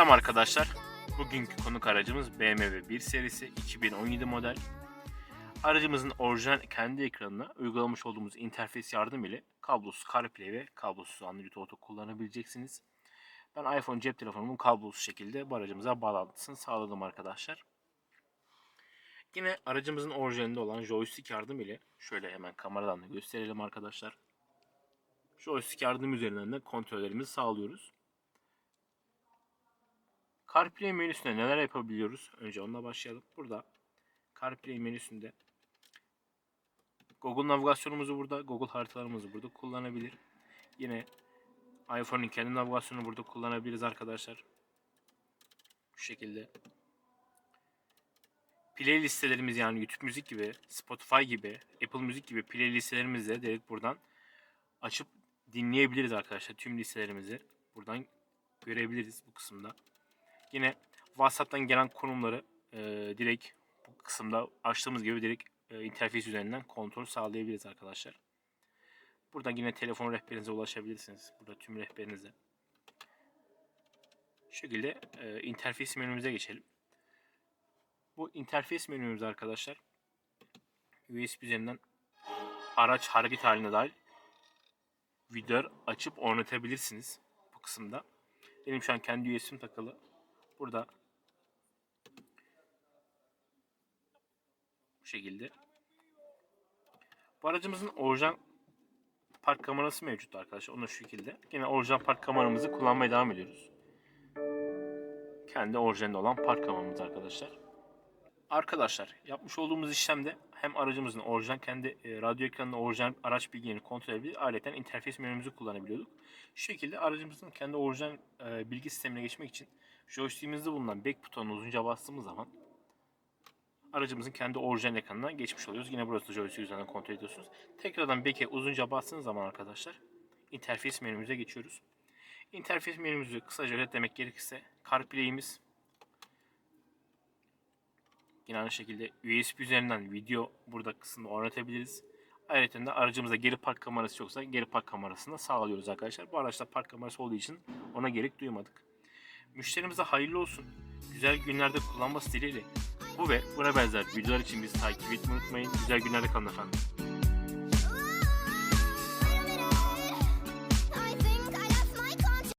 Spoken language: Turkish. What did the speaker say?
Selam arkadaşlar. Bugünkü konuk aracımız BMW 1 serisi 2017 model. Aracımızın orijinal kendi ekranına uygulamış olduğumuz interfeys yardım ile kablosuz CarPlay ve kablosuz Android Auto kullanabileceksiniz. Ben iPhone cep telefonumun kablosuz şekilde bu aracımıza bağlantısını sağladım arkadaşlar. Yine aracımızın orijinalinde olan joystick yardım ile şöyle hemen kameradan da gösterelim arkadaşlar. Joystick yardım üzerinden de kontrollerimizi sağlıyoruz. CarPlay menüsünde neler yapabiliyoruz? Önce onunla başlayalım. Burada CarPlay menüsünde Google navigasyonumuzu burada, Google haritalarımızı burada kullanabilir. Yine iPhone'un kendi navigasyonunu burada kullanabiliriz arkadaşlar. Bu şekilde. Play listelerimiz yani YouTube müzik gibi, Spotify gibi, Apple müzik gibi play listelerimizi de direkt buradan açıp dinleyebiliriz arkadaşlar. Tüm listelerimizi buradan görebiliriz bu kısımda. Yine WhatsApp'tan gelen konumları e, direkt bu kısımda açtığımız gibi direkt e, interfeys üzerinden kontrol sağlayabiliriz arkadaşlar. Buradan yine telefon rehberinize ulaşabilirsiniz. Burada tüm rehberinize. Şu şekilde e, interfeys menümüze geçelim. Bu interfeys menümüz arkadaşlar USB üzerinden araç hareket haline dair video açıp oynatabilirsiniz bu kısımda. Benim şu an kendi USB'm takılı. Burada bu şekilde. Bu aracımızın orijinal park kamerası mevcut arkadaşlar. Onu şu şekilde. Yine orijinal park kameramızı kullanmaya devam ediyoruz. Kendi orijinalinde olan park kameramız arkadaşlar. Arkadaşlar yapmış olduğumuz işlemde hem aracımızın orijinal kendi e, radyo ekranında orijinal araç bilgilerini kontrol edebilir. Ayrıca interfeys menümüzü kullanabiliyorduk. Şu şekilde aracımızın kendi orijinal e, bilgi sistemine geçmek için joystick'imizde bulunan back butonuna uzunca bastığımız zaman aracımızın kendi orijinal ekranına geçmiş oluyoruz. Yine burası da joystick üzerinden kontrol ediyorsunuz. Tekrardan back'e uzunca bastığınız zaman arkadaşlar interfeys menümüze geçiyoruz. Interfeys menümüzü kısaca özetlemek gerekirse CarPlay'imiz Yine aynı şekilde USB üzerinden video burada kısmında oynatabiliriz. Ayrıca de aracımızda geri park kamerası yoksa geri park kamerasını da sağlıyoruz arkadaşlar. Bu araçta park kamerası olduğu için ona gerek duymadık. Müşterimize hayırlı olsun. Güzel günlerde kullanması dileğiyle bu ve buna benzer videolar için bizi takip etmeyi unutmayın. Güzel günlerde kalın efendim.